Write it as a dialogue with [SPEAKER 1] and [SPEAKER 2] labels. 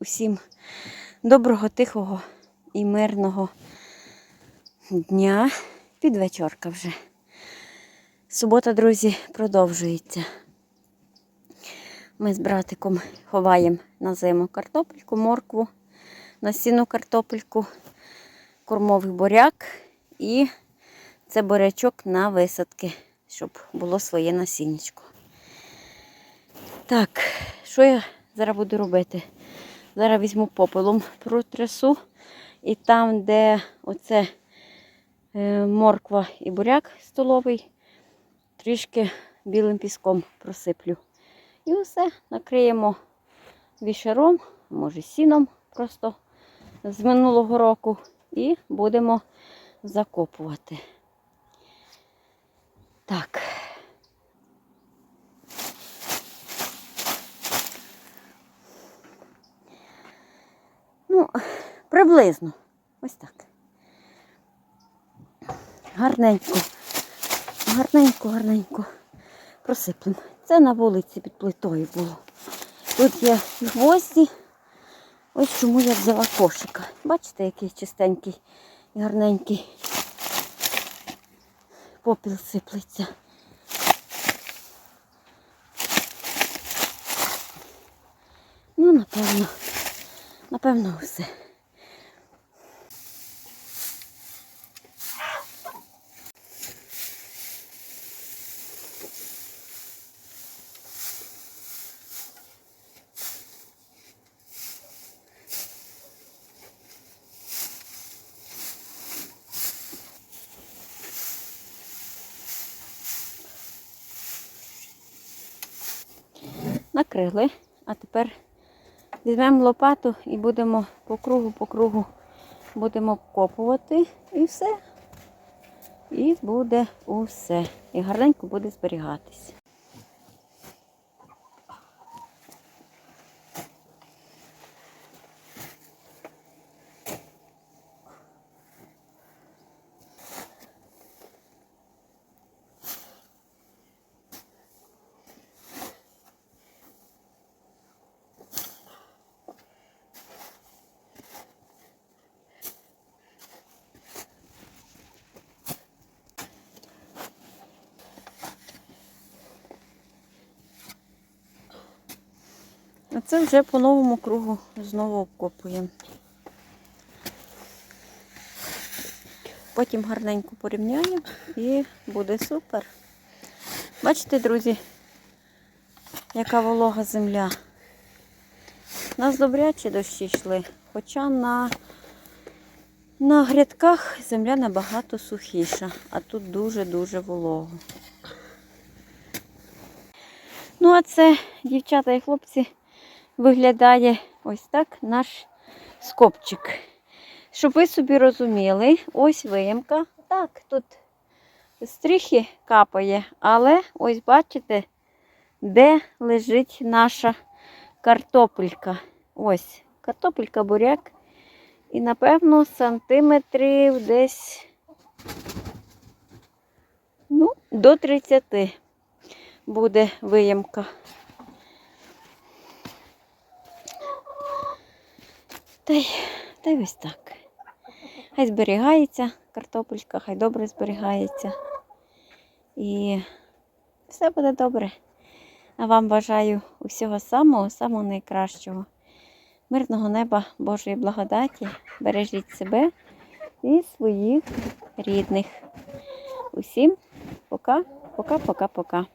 [SPEAKER 1] усім доброго, тихого і мирного дня. Під вечорка вже. Субота, друзі, продовжується. Ми з братиком ховаємо на зиму картопельку, моркву, насінну картопельку, кормовий буряк і це бурячок на висадки, щоб було своє насіннячко. Так, що я зараз буду робити? Зараз візьму попелом протрясу і там, де оце е, морква і буряк столовий, трішки білим піском просиплю. І все, накриємо вішаром, може сіном просто з минулого року, і будемо закопувати. Так. Ну, приблизно. Ось так. Гарненько, гарненько, гарненько просиплемо. Це на вулиці під плитою було. Тут є гвозді. Ось чому я взяла кошика. Бачите, який чистенький і гарненький попіл сиплеться. Ну, напевно, напевно, все. Накрили, а тепер візьмемо лопату і будемо по кругу, по кругу будемо вкопувати і все. І буде усе. І гарненько буде зберігатись. А це вже по новому кругу знову обкопуємо. Потім гарненько порівняємо і буде супер. Бачите, друзі, яка волога земля. У нас добрячі дощі йшли, хоча на, на грядках земля набагато сухіша, а тут дуже-дуже волого. Ну, а це, дівчата і хлопці, виглядає ось так наш скопчик. Щоб ви собі розуміли, ось виємка. Так, тут стріхи капає, але ось бачите, де лежить наша картопелька. Ось, картопелька, буряк. І, напевно, сантиметрів десь ну, до 30 буде виємка. Та й, та й ось так. Хай зберігається картопелька, хай добре зберігається. І все буде добре. А вам бажаю усього самого, самого найкращого. Мирного неба, Божої благодаті. Бережіть себе і своїх рідних. Усім пока, пока, пока, пока.